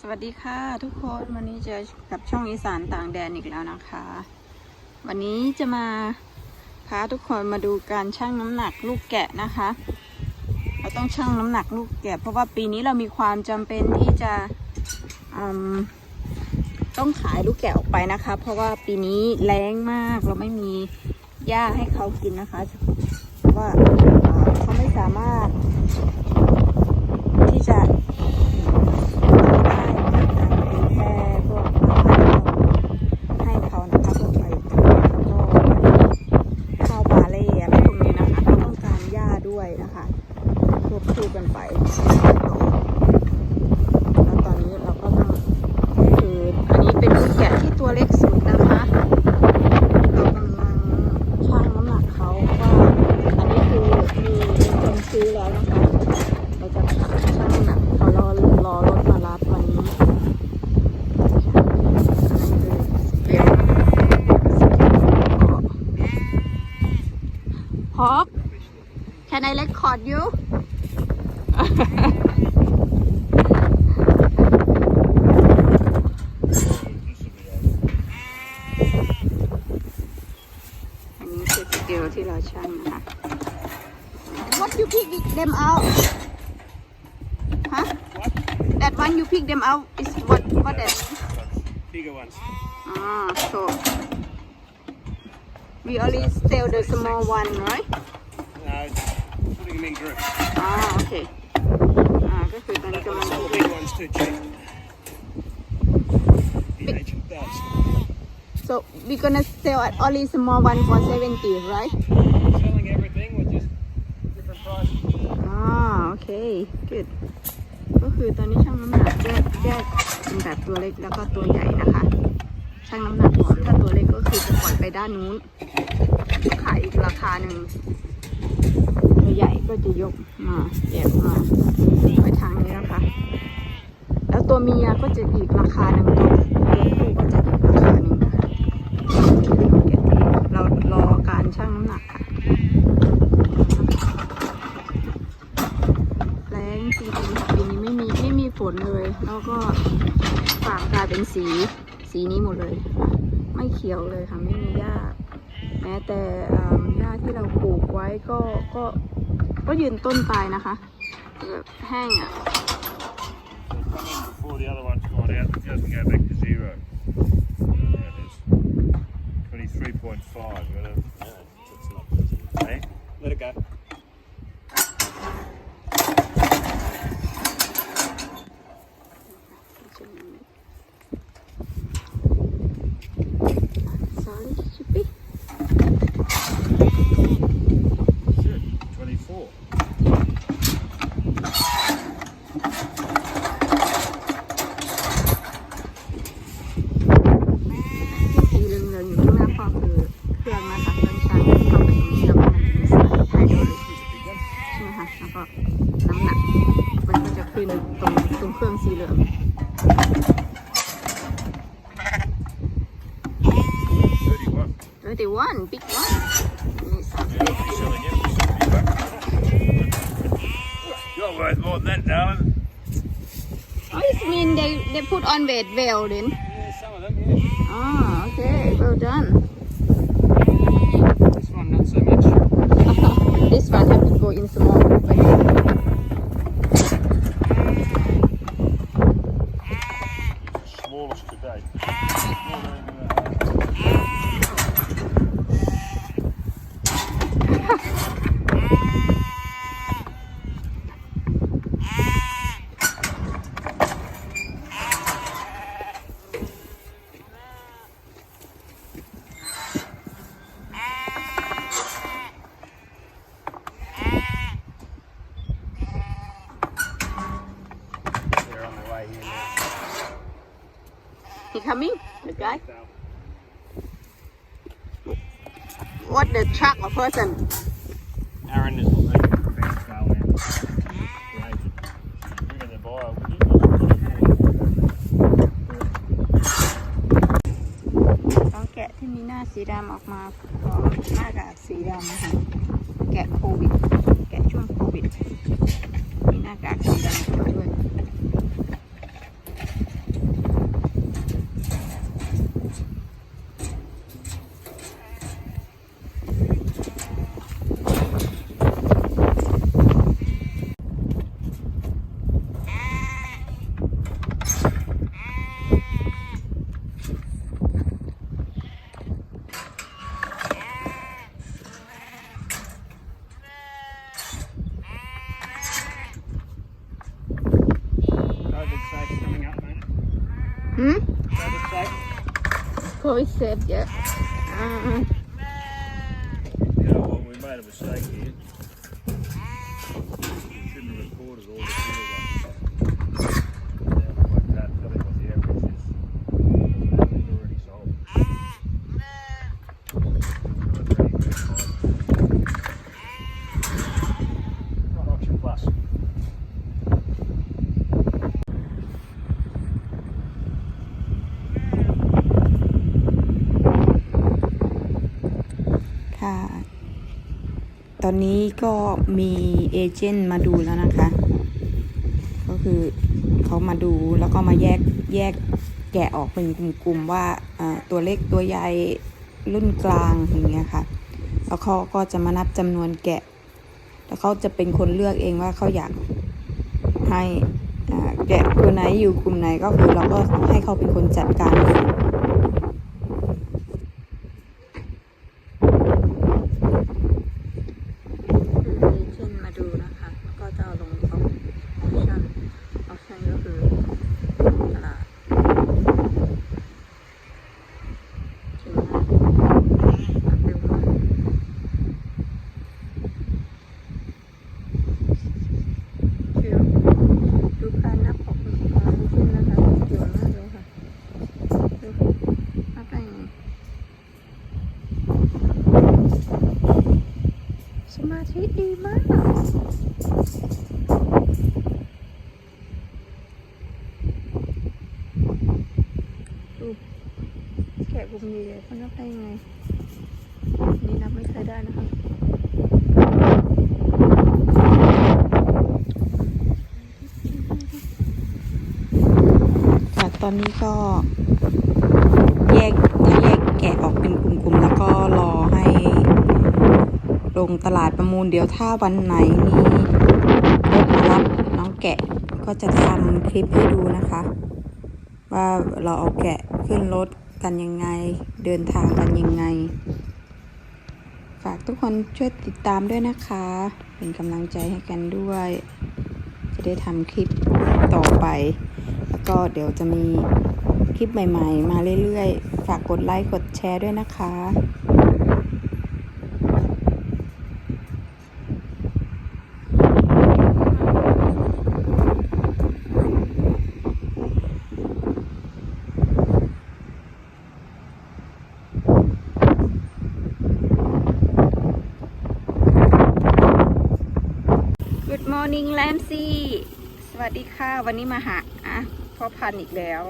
สวัสดีค่ะทุกคนวันนี้เจอกับช่องอีสานต่างแดนอีกแล้วนะคะ วันนี้จะมาพาทุกคนมาดูการชั่งน้ำหนักลูกแกะนะคะ เราต้องชั่งน้ำหนักลูกแกะ เพราะว่าปีนี้เรามีความจำเป็นที่จะต้องขายลูกแกะออกไปนะคะ เพราะว่าปีนี้แรงมากเราไม่มีหญ้าให้เขากินนะคะเพราะว่าเขาไม่สามารถที่จะ ได้จากการเป็นแค่พวกอาหารให้เขานะคะพวกไก่แล้วก็ข้าวปลาเล่อะไรพวกนี้นะคะเขาต้องการหญ้าด้วยนะคะควบคู่กันไปแล้วตอนนี้เราก็ต้องคืออันนี้เป็นลูกแกะที่ตัวเล็กสุดนะคะเรากำลังชั่งน้ำหนักเขาว่าอันนี้คือมีมีคนซื้อแล้วนะคะ เราจะชั่งน้ำหนักเขารอรอรถมารับวันนี้อันนั้นคือเรียกพบ Can I record you อันนี้คือสเกลที่เราชั่งนะคะ What you pick them out That one you pick them out is what what that Bigger ones. Ah so we only sell the small one right No, putting them in groups. อ่าโอเคอ่าก็คือตอนนี้กำลัง Some of the big ones too cheap. The agent does. so we gonna sell at only small one for 70 right Selling everything with just different prices. อ่าโอเค good ก็ คือตอนนี้ช่างน้ำหนักแยกแยกเป็นแบบตัวเล็กแล้วก็ตัวใหญ่นะคะช่างน้ำหนักก่อนถ้าตัวเล็กก็คือจะปล่อยไปด้านนู้นขายอีกราคาหนึ่งตัวใหญ่ก็จะยกมาแยกมาไว้ทางนี้นะคะ แล้วตัวเมียก็จะอีกราคาหนึ่งตัวตัวผู้ก็จะอีกราคาหนึ่งนะคะเรารอการชั่งน้ำหนักค่ะ แรงจริงๆปีนี้ไม่มีไม่มีฝนเลย แล้วก็ฟางกลายเป็น สีสีนี้หมดเลยค่ะไม่เขียวเลยค่ะไม่มีหญ้า แม้แต่อ่าหญ้าที่เราปลูกไว้ก็ก็ก็ยืนต้นตายนะคะแบบแห้งอะ They'll come in before the other one's gone out. It doesn't go back to zero. There it is. 23.5. Well, no, that's not Hey, let it go. 31. big one. You're worth more than that, darling. I you mean they, they put on weight well then? Yeah, some of them, yeah. Ah, okay, well done. He coming, the guy. What the truck or person? Aaron is looking for the fence tail end. The agent. Bringing the buyer with you. ต้องแกะที่มีหน้าสีดำออกมาพร้อมหน้ากากสีดำนะคะแกะโควิด แกะช่วงโควิด มีหน้ากากสีดำออกมาด้วย โควิดเซฟเยอะอ่า You know what? We made a mistake here. We shouldn't have recorded all the clear ones. Now we won't tell tell him what the average is. They've already sold. Not auction plus. ค่ะ ต อนนี้ก็มีเอเจนต์มาดูแล้วนะคะ ก็คือเขามาดูแล้วก็มาแยกแยกแกะออกเป็นกลุ่มๆว่าตัวเล็กตัวใหญ่รุ่นกลางอย่างเงี้ยค่ะ แล้วเขาก็จะมานับจำนวนแกะ แล้วเขาจะเป็นคนเลือกเองว่าเขาอยากให้แกะตัวไหนอยู่กลุ่มไหนก็คือเราก็ให้เขาเป็นคนจัดการเลย คือเอเจนต์มาดูนะคะ ก็จะเอาลงออปชั่นออปชั่นก็คือตลาดถึงมากนับเร็วมากคือดูการนับของเอเจนต์นะคะเก่งมากเลยค่ะดูนับได้ไงสมาธิดีมาก ดูแกะกลุ่มใหญ่ๆเขานับ ได้ยังไง นี่นับไม่เคยได้นะคะค่ะตอนนี้ก็แยกถ้าแยกแกะออกเป็นกลุ่มๆ แล้วก็รอให้ ลงตลาดประมูลเดี๋ยวถ้าวันไหนมีรถมารับน้องแกะก็จะทำคลิปให้ดูนะคะ ว่าเราเอาแกะขึ้นรถ กันยังไง เดินทางกันยังไง ฝากทุกคนช่วยติดตามด้วยนะคะ เป็นกำลังใจให้กันด้วย จะได้ทำคลิปต่อไป แล้วก็เดี๋ยวจะมีคลิปใหม่ ๆ มาเรื่อยๆ ฝากกดไลค์กดแชร์ด้วยนะคะ Good morning แลมซี่ สวัสดีค่ะ วันนี้มาหาอะพ่อพันอีกแล้ว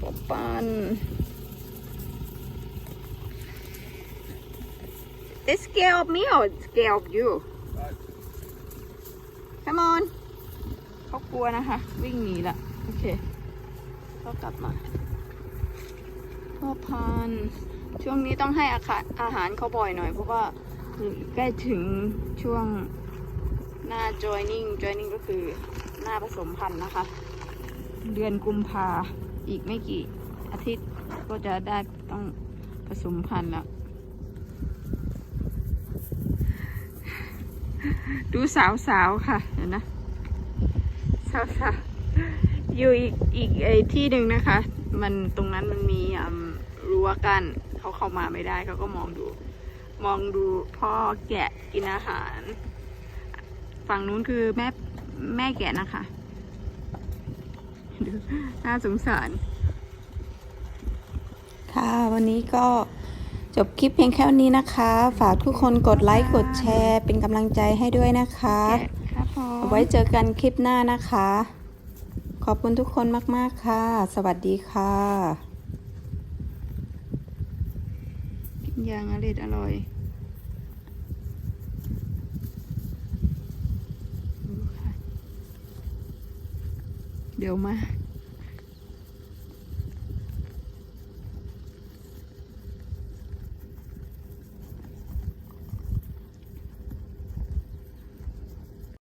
พ่อพันธุ์ They scare of me or scare of you Come on เขากลัวนะคะ วิ่งหนีละโอเคเขากลับมาพ่อพัน ช่วงนี้ต้องให้อาาอาหารเขาบ่อยหน่อยเพราะว่า ใกล้ถึงช่วงหน้า joining joining ก็คือหน้าผสมพันธุ์นะคะ เดือนกุมภาอีกไม่กี่อาทิตย์ก็จะได้ต้องผสมพันธุ์แล้ว ดูสาวสาวๆค่ะเดี๋ยวนะ สาวสาวๆอยู่อีกอีกไอที่หนึ่งนะคะ มันตรงนั้นมันมีรั้วกั้นเขาเข้ามาไม่ได้เขาก็มองดู มองดูพ่อแกะกินอาหาร ฝั่งนู้นคือแม่แม่แกะนะคะดูน่าสงสาร ค่ะวันนี้ก็จบคลิปเพียงแค่นี้นะคะ ฝากทุกคนกดไลค์กดแชร์ เป็นกำลังใจให้ด้วยนะคะครับผมเอาไว้เจอกันคลิปหน้านะคะ ขอบคุณทุกคนมาก ๆ ค่ะ สวัสดีค่ะ กินยางอร่อยอร่อยเดี๋ยวมา